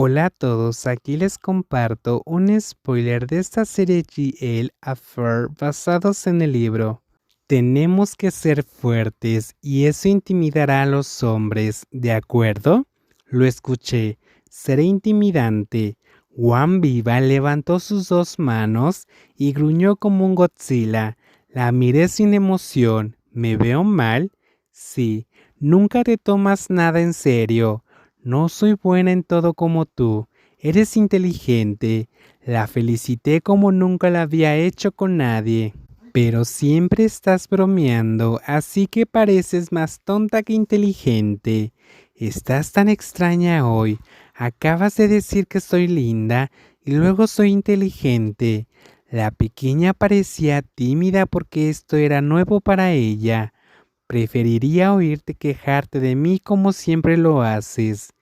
Hola a todos, aquí les comparto un spoiler de esta serie GL Affair basados en el libro. Tenemos que ser fuertes y eso intimidará a los hombres, ¿de acuerdo? Lo escuché, seré intimidante. Juan Viva levantó sus dos manos y gruñó como un Godzilla. La miré sin emoción. ¿Me veo mal? Sí, nunca te tomas nada en serio. No soy buena en todo como tú. Eres inteligente. La felicité como nunca la había hecho con nadie. Pero siempre estás bromeando, así que pareces más tonta que inteligente. Estás tan extraña hoy. Acabas de decir que soy linda y luego soy inteligente. La pequeña parecía tímida porque esto era nuevo para ella. Preferiría oírte quejarte de mí como siempre lo haces.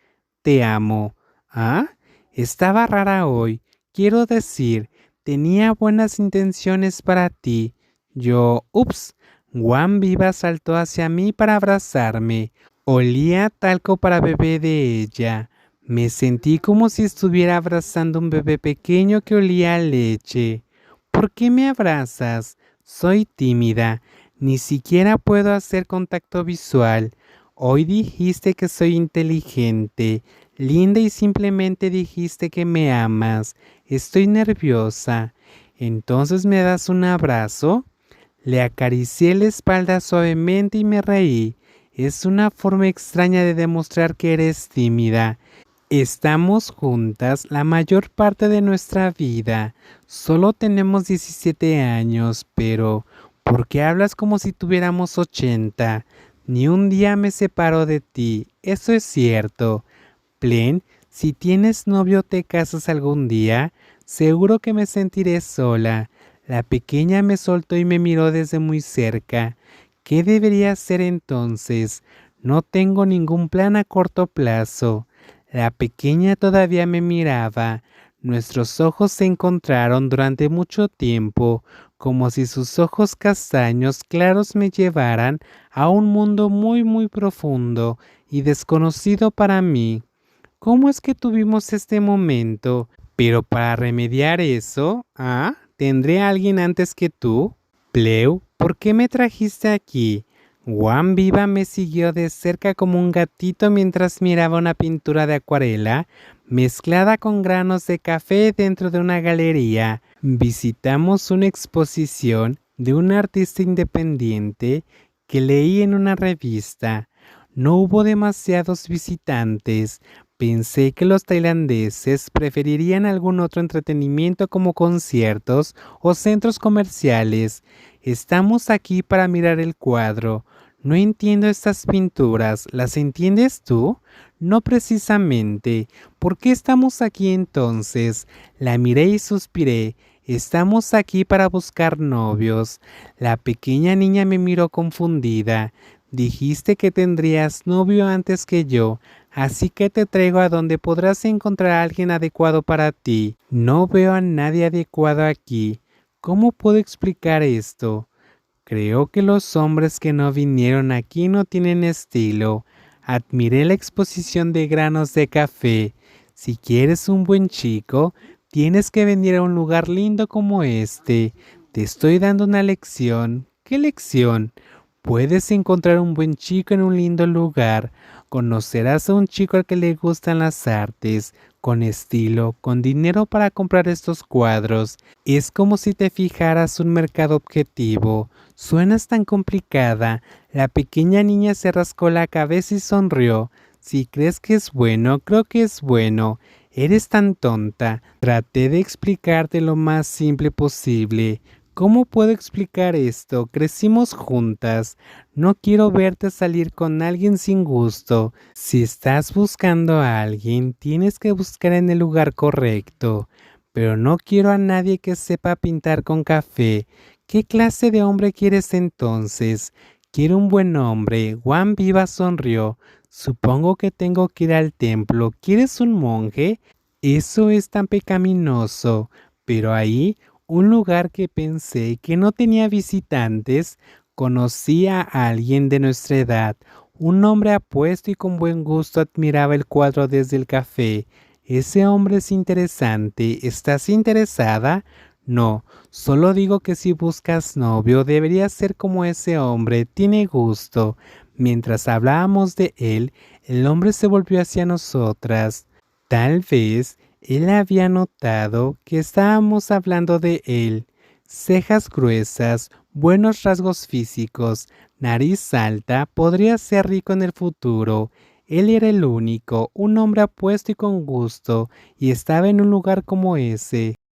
Te amo. ¿Ah? Estaba rara hoy. Quiero decir, tenía buenas intenciones para ti. Yo, ups. Juan Viva saltó hacia mí para abrazarme. Olía talco para bebé de ella. Me sentí como si estuviera abrazando un bebé pequeño que olía a leche. ¿Por qué me abrazas? Soy tímida. Ni siquiera puedo hacer contacto visual. Hoy dijiste que soy inteligente, linda y simplemente dijiste que me amas. Estoy nerviosa. Entonces me das un abrazo. Le acaricié la espalda suavemente y me reí. Es una forma extraña de demostrar que eres tímida. Estamos juntas la mayor parte de nuestra vida. Solo tenemos 17 años, pero ¿Por qué hablas como si tuviéramos 80? Ni un día me separo de ti, eso es cierto. Plen, si tienes novio te casas algún día, seguro que me sentiré sola. La pequeña me soltó y me miró desde muy cerca. ¿Qué debería hacer entonces? No tengo ningún plan a corto plazo. La pequeña todavía me miraba. Nuestros ojos se encontraron durante mucho tiempo, como si sus ojos castaños claros me llevaran a un mundo muy muy profundo y desconocido para mí. ¿Cómo es que tuvimos este momento? Pero para remediar eso, ¿ah? ¿Tendré a alguien antes que tú? Pleu, ¿por qué me trajiste aquí? Juan Viva me siguió de cerca como un gatito mientras miraba una pintura de acuarela mezclada con granos de café dentro de una galería. Visitamos una exposición de un artista independiente que leí en una revista. No hubo demasiados visitantes. Pensé que los tailandeses preferirían algún otro entretenimiento como conciertos o centros comerciales. Estamos aquí para mirar el cuadro. No entiendo estas pinturas, ¿las entiendes tú? No precisamente. ¿Por qué estamos aquí entonces? La miré y suspiré. Estamos aquí para buscar novios. La pequeña niña me miró confundida. Dijiste que tendrías novio antes que yo, así que te traigo a donde podrás encontrar a alguien adecuado para ti. No veo a nadie adecuado aquí. ¿Cómo puedo explicar esto? Creo que los hombres que no vinieron aquí no tienen estilo. Admiré la exposición de granos de café. Si quieres un buen chico, tienes que venir a un lugar lindo como este. Te estoy dando una lección. ¿Qué lección? Puedes encontrar un buen chico en un lindo lugar. Conocerás a un chico al que le gustan las artes, con estilo, con dinero para comprar estos cuadros. Es como si te fijaras un mercado objetivo. Suenas tan complicada. La pequeña niña se rascó la cabeza y sonrió. Si crees que es bueno, creo que es bueno. Eres tan tonta. Traté de explicarte lo más simple posible. ¿Cómo puedo explicar esto? Crecimos juntas. No quiero verte salir con alguien sin gusto. Si estás buscando a alguien, tienes que buscar en el lugar correcto. Pero no quiero a nadie que sepa pintar con café, ¿Qué clase de hombre quieres entonces? Quiero un buen hombre. Juan Viva sonrió. Supongo que tengo que ir al templo. ¿Quieres un monje? Eso es tan pecaminoso. Pero ahí, un lugar que pensé que no tenía visitantes, conocí a alguien de nuestra edad. Un hombre apuesto y con buen gusto admiraba el cuadro desde el café. Ese hombre es interesante. ¿Estás interesada? No, solo digo que si buscas novio deberías ser como ese hombre, tiene gusto. Mientras hablábamos de él, el hombre se volvió hacia nosotras. Tal vez él había notado que estábamos hablando de él. Cejas gruesas, buenos rasgos físicos, nariz alta, podría ser rico en el futuro. Él era el único, un hombre apuesto y con gusto, y estaba en un lugar como ese.